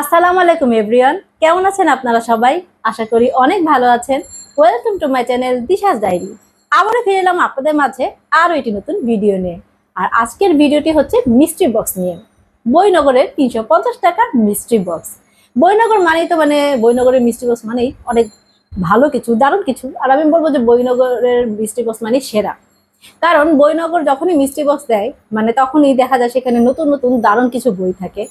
আসসালামু আলাইকুম, এভরিওয়ান। কেমন আছেন আপনারা সবাই? আশা করি অনেক ভালো আছেন। Welcome to my channel Disha's diary. আবারও ফিরে এলাম আপনাদের মাঝে আরও একটি নতুন ভিডিও নিয়ে। আর আজকের ভিডিওটি হচ্ছে মিস্ট্রি বক্স নিয়ে। বইনগরের তিনশো পঞ্চাশ টাকার মিস্ট্রি বক্স বইনগর মানেই তো মানে বইনগরের মিস্ট্রি বক্স মানেই অনেক ভালো কিছু, দারুণ কিছু। আর আমি বলব যে বইনগরের মিস্ট্রি বক্স মানেই সেরা। কারণ বইনগর যখনই মিস্ট্রি বক্স দেয় মানে তখনই দেখা যায় সেখানে নতুন নতুন দারুণ কিছু বই থাকে।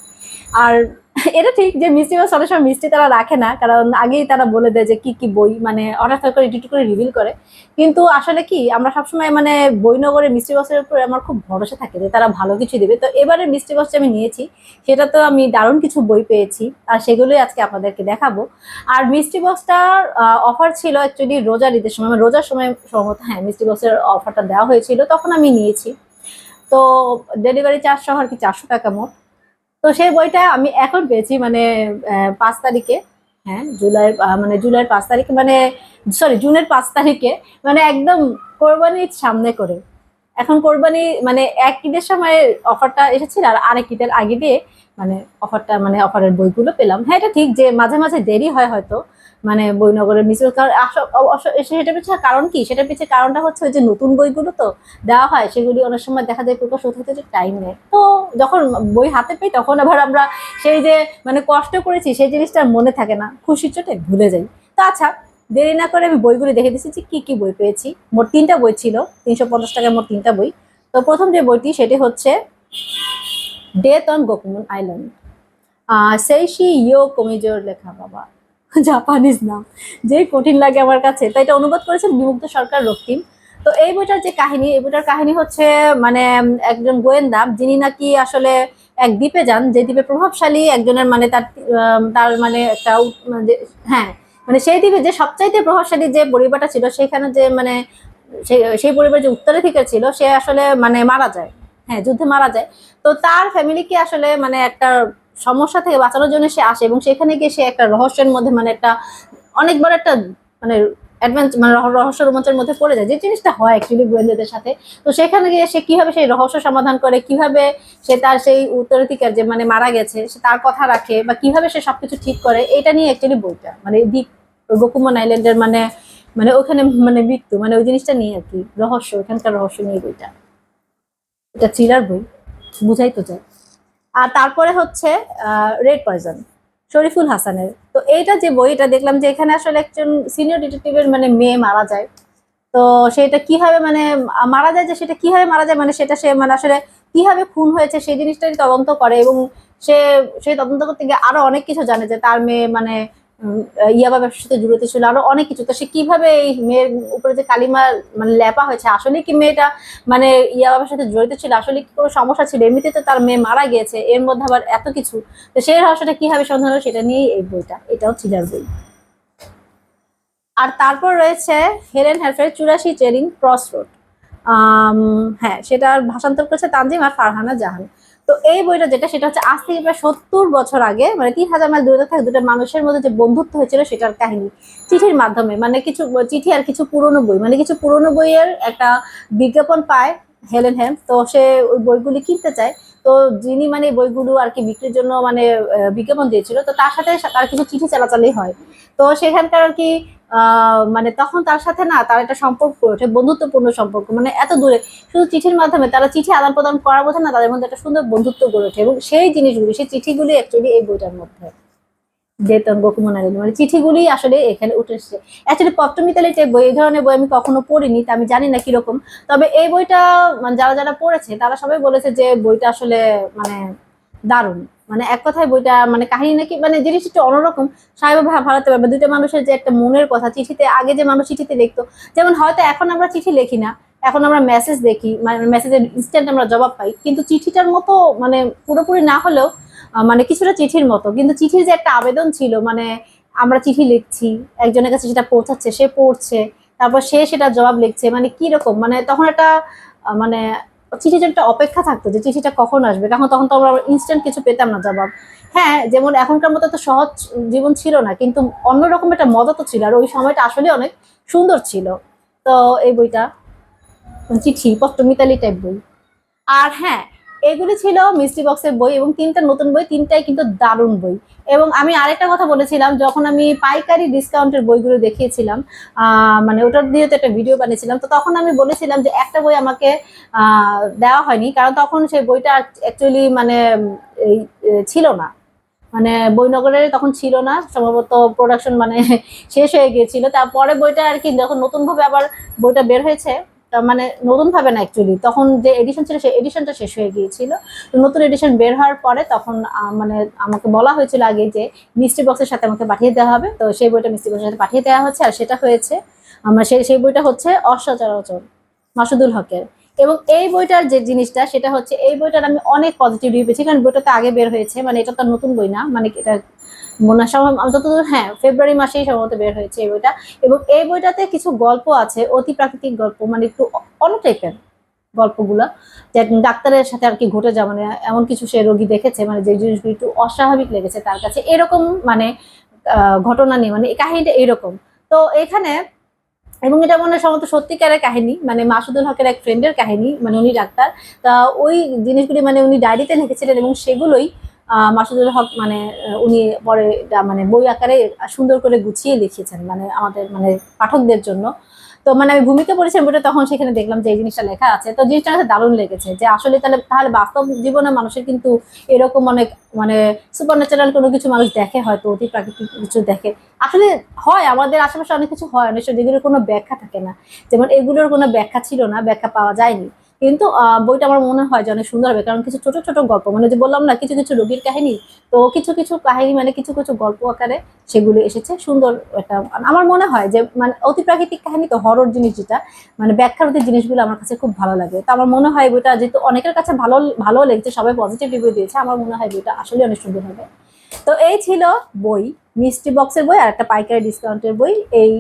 আর এটা ঠিক যে মিষ্টি বক্স অনেক সময় মিষ্টি তারা রাখে না, কারণ আগেই তারা বলে দেয় যে কি কি বই মানে হঠাৎ করে একটু করে রিভিল করে। কিন্তু আসলে কি, আমরা সবসময় মানে বইনগরের মিষ্টি বক্সের উপরে আমার খুব ভরসা থাকে যে তারা ভালো কিছু দেবে। তো এবারে মিষ্টি বক্স আমি নিয়েছি, সেটা তো আমি দারুণ কিছু বই পেয়েছি, আর সেগুলোই আজকে আপনাদেরকে দেখাবো। আর মিষ্টি বক্সটার অফার ছিল অ্যাকচুয়ালি রোজার ঈদের সময় মানে রোজার সময় সম্ভবত হ্যাঁ মিষ্টি বক্সের অফারটা দেওয়া হয়েছিল, তখন আমি নিয়েছি। তো ডেলিভারি চার্জ সহ আর কি চারশো টাকা মোট। তো সেই বইটা আমি এখন পেয়েছি মানে পাঁচ তারিখে। হ্যাঁ জুলাই মানে জুলাইয়ের পাঁচ তারিখে মানে সরি জুনের পাঁচ তারিখে মানে একদম কোরবানির সামনে করে। এখন কোরবানি মানে এক ঈদের সময় অফারটা এসেছিল আর আরেক ঈদের আগে দিয়ে মানে অফারটা মানে অফারের বইগুলো পেলাম। হ্যাঁ এটা ঠিক যে মাঝে মাঝে দেরি হয় হয়তো মানে বইনগরের মিছিল কারণ অবশ্য- পিছনে কারণ কি? সেটা পিছনে কারণটা হচ্ছে ওই যে নতুন বইগুলো তো দেওয়া হয়, সেগুলি অনেক সময় দেখা যায় প্রকাশ হতে হতে টাইম নেয় তো যখন বই হাতে পাই তখন আবার আমরা সেই যে মানে কষ্ট করেছি, সেই জিনিসটা মনে থাকে না। খুশির চোটে ভুলে যাই। তো আচ্ছা দেরি না করে আমি বইগুলি দেখে দিচ্ছি যে কি কি বই পেয়েছি। মোট তিনটা বই ছিল, তিনশো পঞ্চাশ টাকার মোট তিনটা বই। তো প্রথম যে বইটি, সেটি হচ্ছে death on Gokumon island Seishi ইয়ো কমিজোর লেখা, বাবা। জাপানিজ নাম। যে কঠিন লাগে আমার কাছে। তাই এটা অনুবাদ করেছেন বিমুক্ত সরকার রক্তিম। তো এই বইটার যে কাহিনী, এই বইটার কাহিনী হচ্ছে মানে একজন গোয়েন্দা, যিনি নাকি আসলে এক দ্বীপে যান, যে দ্বীপে প্রভাবশালী, একজনের মানে তার তার মানে একটা হ্যাঁ মানে সেই দ্বীপে যে সবচাইতে প্রভাবশালী যে পরিবারটা ছিল সেখানে যে মানে সেই পরিবার যে উত্তরাধিকার ছিল, সে আসলে মানে মারা যায়। হ্যাঁ যুদ্ধে মারা যায়। তো তার ফ্যামিলিকে আসলে মানে একটা সমস্যা থেকে বাঁচানোর জন্য সে আসে এবং সেখানে গিয়ে সে একটা রহস্যের মধ্যে মানে একটা অনেক বড় একটা মানে অ্যাডভেঞ্চার মানে রহ- রহস্য রোমাঞ্চের মধ্যে পড়ে যায়। যে জিনিসটা হয় অ্যাকচুয়ালি গোয়েন্দাদের সাথে। তো সেখানে গিয়ে সে কীভাবে সেই রহস্য সমাধান করে, কীভাবে সে তার সেই উত্তরাধিকার যে মানে মারা গেছে, সে তার কথা রাখে বা কীভাবে সে সবকিছু ঠিক করে, এটা নিয়ে অ্যাকচুয়ালি বইটা মানে দ্বীপ গোকুমন আইল্যান্ডের মানে মানে ওখানে মানে মৃত্যু মানে ওই জিনিসটা নিয়ে আর কি, রহস্য, ওখানকার রহস্য নিয়ে বইটা। এটা থ্রিলার বই, বুঝাই তো যায়। আর তারপরে হচ্ছে রেড পয়জন শরীফুল হাসানের। তো এইটা যে বই, এটা দেখলাম যে এখানে আসলে একজন সিনিয়র ডিটেকটিভের মানে মেয়ে মারা যায়। তো সেটা কীভাবে মানে মারা যায় যে সেটা কীভাবে মারা যায় মানে সেটা সে মানে আসলে কীভাবে খুন হয়েছে, সেই জিনিসটাই তদন্ত করে এবং সে সেই তদন্ত করতে গিয়ে আরও অনেক কিছু জানে যে তার মেয়ে মানে ইয়াবা ব্যবসার সাথে জড়িত ছিল আরও অনেক কিছু। তো সে কীভাবে এই মেয়ের উপরে যে কালিমা মানে লেপা হয়েছে, আসলে কি মেয়েটা মানে ইয়াবার সাথে জড়িত ছিল, আসলে কি কোনো সমস্যা ছিল? এমনিতে তো তার মেয়ে মারা গিয়েছে, এর মধ্যে আবার এত কিছু। তো সেই রহস্যটা কীভাবে সন্ধান হলো সেটা নিয়েই এই বইটা, এটাও থ্রিলার বই। আর তারপর রয়েছে হেলেন হ্যারফের চুরাশি চেরিং ক্রস রোড হ্যাঁ সেটার ভাষান্তর করেছে তানজিম আর ফারহানা জাহান। তো এই বইটা যেটা, সেটা হচ্ছে আজ থেকে প্রায় সত্তর বছর আগে মানে তিন হাজার মাইল দূরে থাকে দুটো মানুষের মধ্যে যে বন্ধুত্ব হয়েছিল সেটার কাহিনী। চিঠির মাধ্যমে মানে কিছু, চিঠি আর কিছু পুরনো বই মানে কিছু পুরনো বইয়ের একটা বিজ্ঞাপন পায় হেলেন হ্যাম তো সে ওই বইগুলি কিনতে চায়। তো যিনি মানে বইগুলো আর কি বিক্রির জন্য মানে বিজ্ঞাপন দিয়েছিল, তো তার সাথে তার কিছু চিঠি চালাচালি হয়। তো সেখানকার আর কি মানে তখন তার সাথে না তার একটা সম্পর্ক ওঠে বন্ধুত্বপূর্ণ সম্পর্ক মানে এত দূরে। শুধু চিঠির মাধ্যমে তারা চিঠি আদান প্রদান করার মধ্যে না তাদের মধ্যে একটা সুন্দর বন্ধুত্ব গড়ে ওঠে এবং সেই জিনিসগুলি, সেই চিঠিগুলি অ্যাকচুয়ালি এই বইটার মধ্যে। যেতন গোকুমন আলী মানে চিঠিগুলি আসলে এখানে উঠে এসেছে। অ্যাকচুয়ালি পত্রমিতালি টাইপ বই, এই ধরনের বই আমি কখনো পড়িনি, তা আমি জানি না কীরকম। তবে এই বইটা মানে যারা যারা পড়েছে, তারা সবাই বলেছে যে বইটা আসলে মানে দারুণ। মানে এক কথায় বইটা মানে কাহিনী নাকি মানে জিনিসটা একটু অন্যরকম। সাহেব ভাড়াতে পারবে। দুইটা মানুষের যে একটা মনের কথা, চিঠিতে, আগে যে মানুষ চিঠিতে লিখতো যেমন হয়তো এখন আমরা চিঠি লিখি না, এখন আমরা মেসেজ দেখি মানে মেসেজের ইনস্ট্যান্ট আমরা জবাব পাই, কিন্তু চিঠিটার মতো মানে পুরোপুরি না হলেও মানে কিছুটা চিঠির মতো। কিন্তু চিঠির যে একটা আবেদন ছিল মানে আমরা চিঠি লিখছি, একজনের কাছে সেটা পৌঁছাচ্ছে, সে পড়ছে, তারপর সে সেটা জবাব লিখছে মানে কি রকম মানে তখন একটা মানে চিঠির একটা অপেক্ষা থাকতো যে চিঠিটা কখন আসবে? কারণ তখন তো আমরা ইনস্ট্যান্ট কিছু পেতাম না জবাব। হ্যাঁ যেমন এখনকার মতো তো সহজ জীবন ছিল না, কিন্তু অন্যরকম একটা মজা তো ছিল আর ওই সময়টা আসলে অনেক সুন্দর ছিল। তো এই বইটা, চিঠি, পত্র, মিতালি টাইপ বই। আর হ্যাঁ এগুলি ছিল মিস্ট্রি বক্সের বই এবং তিনটা নতুন বই, তিনটাই কিন্তু দারুণ বই। এবং আমি আরেকটা কথা বলেছিলাম, যখন আমি পাইকারি ডিসকাউন্টের বইগুলো দেখিয়েছিলাম মানে ওটার দিয়ে তো একটা ভিডিও বানিয়েছিলাম, তো তখন আমি বলেছিলাম যে একটা বই আমাকে দেওয়া হয়নি, কারণ তখন সেই বইটা অ্যাকচুয়ালি মানে ছিল না। মানে বইনগরের তখন ছিল না, সম্ভবত প্রোডাকশন মানে শেষ হয়ে গিয়েছিল। তারপরে বইটা আর কি যখন নতুনভাবে আবার বইটা বের হয়েছে মানে নতুন ভাবে না অ্যাকচুয়ালি তখন যে এডিশন ছিল সেই এডিশনটা শেষ হয়ে গিয়েছিল। তো নতুন এডিশন বের হওয়ার পরে তখন মানে আমাকে বলা হয়েছিল আগে যে মিস্ট্রি বক্সের সাথে আমাকে পাঠিয়ে দেওয়া হবে। তো সেই বইটা মিস্ট্রি বক্সের সাথে পাঠিয়ে দেওয়া হচ্ছে আর সেটা হয়েছে, আমার সেই সেই বইটা হচ্ছে অসচরাচর মাসুদুল হকের। এবং এই বইটার যে জিনিসটা, সেটা হচ্ছে এই বইটার আমি অনেক পজিটিভ রিভিউ পেয়েছি। কারণ বইটা তো আগে বের হয়েছে মানে এটা তো নতুন বই না মানে এটা মনে যতদূর হ্যাঁ ফেব্রুয়ারি মাসেই সম্ভবত বের হয়েছে এই বইটা। এবং এই বইটাতে কিছু গল্প আছে, অতি প্রাকৃতিক গল্প মানে একটু অ- অন্য টাইপের গল্পগুলো, যে ডাক্তারের সাথে আর কি ঘটে যাওয়া মানে এমন কিছু সে রোগী দেখেছে মানে যে জিনিসগুলো একটু অস্বাভাবিক লেগেছে তার কাছে। এরকম মানে ঘটনা নিয়ে মানে কাহিনীটা এরকম তো এখানে এবং এটা মনে হয় সম্ভবত সত্যিকারের কাহিনী মানে মাসুদুল হকের এক ফ্রেন্ডের কাহিনী মানে উনি ডাক্তার। তা ওই জিনিসগুলি মানে উনি ডায়েরিতে লিখেছিলেন এবং সেগুলোই মাসুদুল হক মানে উনি পরে মানে বই আকারে সুন্দর করে গুছিয়ে লিখেছেন মানে আমাদের মানে পাঠকদের জন্য। তো মানে আমি ভূমিকা পড়েছিলাম বইটা তখন সেখানে দেখলাম যে এই জিনিসটা লেখা আছে। তো জিনিসটা কাছে দারুণ লেগেছে যে আসলে তাহলে তাহলে বাস্তব জীবনে মানুষের কিন্তু এরকম অনেক মানে সুপার ন্যাচারাল কোনো কিছু মানুষ দেখে, হয়তো অতি প্রাকৃতিক কিছু দেখে। আসলে হয়, আমাদের আশেপাশে অনেক কিছু হয় অনেক যেগুলোর কোনো ব্যাখ্যা থাকে না। যেমন এগুলোর কোনো ব্যাখ্যা ছিল না, ব্যাখ্যা পাওয়া যায়নি। কিন্তু বইটা আমার মনে হয় যে অনেক সুন্দর হবে। কারণ কিছু ছোট ছোট গল্প মানে যে বললাম না, কিছু কিছু রোগীর কাহিনী, তো কিছু কিছু কাহিনী মানে কিছু কিছু গল্প আকারে সেগুলো এসেছে। সুন্দর একটা, আমার মনে হয় যে মানে অতি প্রাকৃতিক কাহিনী তো হরর জিনিস যেটা মানে ব্যাখ্যার জিনিসগুলো আমার কাছে খুব ভালো লাগে। তো আমার মনে হয় বইটা যেহেতু অনেকের কাছে ভালো ভালো লেগেছে, সবাই পজিটিভ রিভিউ দিয়েছে, আমার মনে হয় বইটা আসলে অনেক সুন্দর হবে। তো এই ছিল বই, মিষ্টি বক্সের বই আর একটা পাইকারি ডিসকাউন্টের বই। এই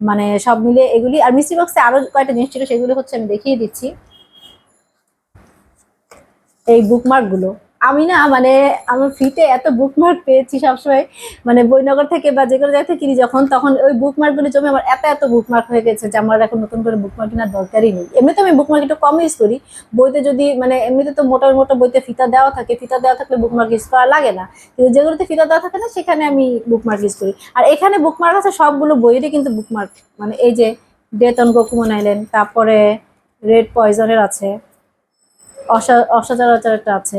মানে সব মিলে এগুলি, আর মিষ্টি বক্সে আরও কয়েকটা জিনিস ছিল, সেগুলো হচ্ছে আমি দেখিয়ে দিচ্ছি। এই বুকমার্কগুলো। আমি না মানে আমার ফ্রিতে এত বুকমার্ক পেয়েছি সবসময় মানে বইনগর থেকে বা যে কোনো জায়গা থেকে কিনি যখন, তখন ওই বুকমার্কগুলো জমে আমার এত এত বুকমার্ক হয়ে গেছে যে আমার এখন নতুন করে বুকমার্ক কেনার দরকারই নেই। এমনিতে আমি বুকমার্ক একটু কম ইউজ করি। বইতে যদি মানে এমনিতে তো মোটা মোটা বইতে ফিতা দেওয়া থাকে, ফিতা দেওয়া থাকলে বুকমার্ক ইউজ করা লাগে না। কিন্তু যেগুলোতে ফিতা দেওয়া থাকে না, সেখানে আমি বুকমার্ক ইউজ করি। আর এখানে বুকমার্ক আছে, সবগুলো বইয়েরই কিন্তু বুকমার্ক মানে এই যে ডেথ অন গোকুমন আইল্যান্ড তারপরে রেড পয়জনের আছে। অসা- অসচরাচরটা আছে।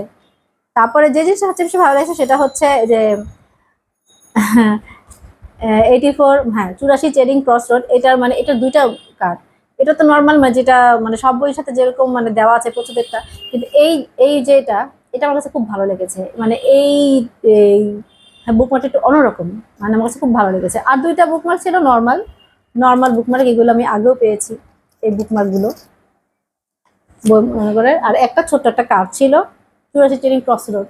তারপরে যে জিনিসটা সবচেয়ে বেশি ভালো লাগছে সেটা হচ্ছে যে এইটি ফোর হ্যাঁ চুরাশি চেরিং ক্রস রোড এটার মানে এটা দুইটা কার্ড এটা তো নর্মাল মানে যেটা মানে সব বইয়ের সাথে যেরকম মানে দেওয়া আছে প্রচুরটা কিন্তু এই এই যেটা, এটা আমার কাছে খুব ভালো লেগেছে। মানে এই এই বুকমার্কটা একটু অন্যরকম মানে আমার কাছে খুব ভালো লেগেছে। আর দুইটা বুকমার্ক ছিল নর্মাল নর্মাল বুকমার্ক এগুলো আমি আগেও পেয়েছি, এই বুকমার্কগুলো মনে করে। আর একটা ছোট্ট একটা কার্ড ছিল, চুরাশি চেরিং ক্রস রোড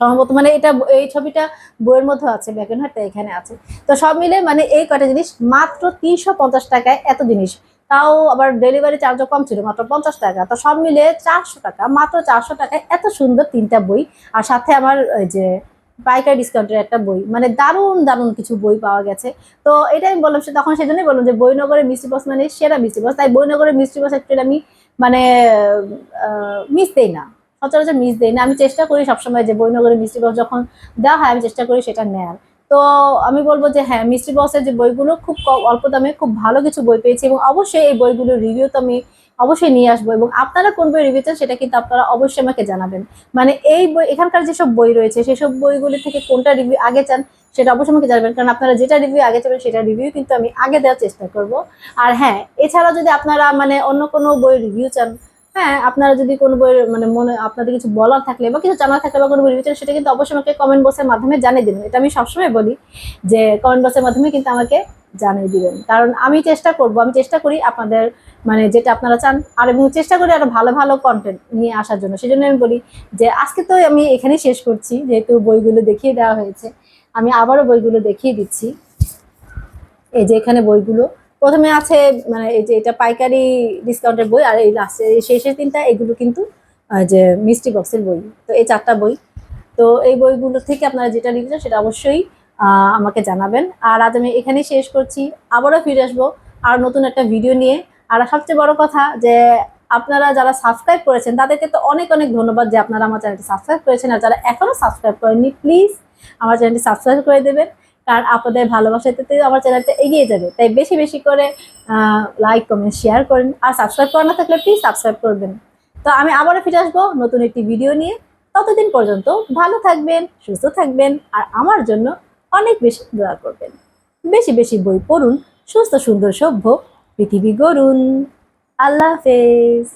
সম্ভবত মানে এটা এই ছবিটা বইয়ের মধ্যে আছে ব্যাকেন হাটটা এখানে আছে। তো সব মিলে মানে এই কয়টা জিনিস, মাত্র তিনশো পঞ্চাশ টাকায় এত জিনিস। তাও আবার ডেলিভারি চার্জও কম ছিল, মাত্র পঞ্চাশ টাকা। তো সব মিলে চারশো টাকা, মাত্র চারশো টাকায় এত সুন্দর তিনটা বই। আর সাথে আমার ওই যে পাইকারি ডিসকাউন্টের একটা বই। মানে দারুণ দারুণ কিছু বই পাওয়া গেছে। তো এটা আমি বললাম, সে তখন সেজন্যই বললাম যে বইনগরের মিষ্টি বস মানে সেরা মিষ্টি বস। তাই বইনগরের মিষ্টি বস অ্যাকচুয়ালি আমি মানে মিস দেই না। সচরাচর মিস দেই না। আমি চেষ্টা করি সবসময় যে বইনগরের মিষ্টি যখন দেওয়া হয়, আমি চেষ্টা করি সেটা নেয়ার। তো আমি বলব যে হ্যাঁ মিস্ট্রি বক্সের যে বইগুলো খুব অল্প দামে খুব ভালো কিছু বই পেয়েছি এবং অবশ্যই এই বইগুলোর রিভিউ তো আমি অবশ্যই নিয়ে আসব এবং আপনারা কোন বই রিভিউ চান সেটা কিন্তু আপনারা অবশ্যই আমাকে জানাবেন। মানে এই বই এখানকার যেসব বই রয়েছে, সেসব বইগুলি থেকে কোনটা রিভিউ আগে চান সেটা অবশ্যই আমাকে জানাবেন। কারণ আপনারা যেটা রিভিউ আগে চাবেন সেটা রিভিউ কিন্তু আমি আগে দেওয়ার চেষ্টা করব। আর হ্যাঁ এছাড়াও যদি আপনারা মানে অন্য কোনো বই রিভিউ চান হ্যাঁ আপনারা যদি কোনো বইয়ের মানে মনে, আপনাদের কিছু বলার থাকলে বা কিছু জানার থাকলে বা কোনো বই চান সেটা কিন্তু অবশ্যই আমাকে কমেন্ট বক্সের মাধ্যমে জানিয়ে দেবেন। এটা আমি সবসময় বলি যে কমেন্ট বক্সের মাধ্যমে কিন্তু আমাকে জানিয়ে দিবেন। কারণ আমি চেষ্টা করব, আমি চেষ্টা করি আপনাদের মানে যেটা আপনারা চান, আর এবং চেষ্টা করি আরও ভালো ভালো কন্টেন্ট নিয়ে আসার জন্য। সেই জন্য আমি বলি যে আজকে তো আমি এখানেই শেষ করছি, যেহেতু বইগুলো দেখিয়ে দেওয়া হয়েছে। আমি আবারও বইগুলো দেখিয়ে দিচ্ছি। এই যে এখানে বইগুলো। প্রথমে আছে মানে এই যে এটা পাইকারি ডিসকাউন্টের বই, আর এই লাস্টে শেষের তিনটা, এগুলো কিন্তু যে মিষ্টি বক্সের বই, তো এই চারটা বই। তো এই বইগুলো থেকে আপনারা যেটা লিখছেন সেটা অবশ্যই আমাকে জানাবেন। আর আজ আমি এখানেই শেষ করছি। আবারও ফিরে আসব আর নতুন একটা ভিডিও নিয়ে। আর সবচেয়ে বড় কথা যে, আপনারা যারা সাবস্ক্রাইব করেছেন, তাদেরকে তো অনেক অনেক ধন্যবাদ যে আপনারা আমার চ্যানেলটি সাবস্ক্রাইব করেছেন। আর যারা এখনও সাবস্ক্রাইব করেননি প্লিজ আমার চ্যানেলটি সাবস্ক্রাইব করে দেবেন। কারণ আপনাদের ভালোবাসাতে আমার চ্যানেলটা এগিয়ে যাবে। তাই বেশি বেশি করে লাইক কমেন্ট শেয়ার করেন। আর সাবস্ক্রাইব করা না থাকলে প্লিজ সাবস্ক্রাইব করবেন। তো আমি আবারও ফিরে আসব নতুন একটি ভিডিও নিয়ে। ততদিন পর্যন্ত ভালো থাকবেন, সুস্থ থাকবেন, আর আমার জন্য অনেক বেশি দোয়া করবেন। বেশি বেশি বই পড়ুন, সুস্থ সুন্দর সভ্য পৃথিবী গড়ুন। আল্লাহ হাফেজ।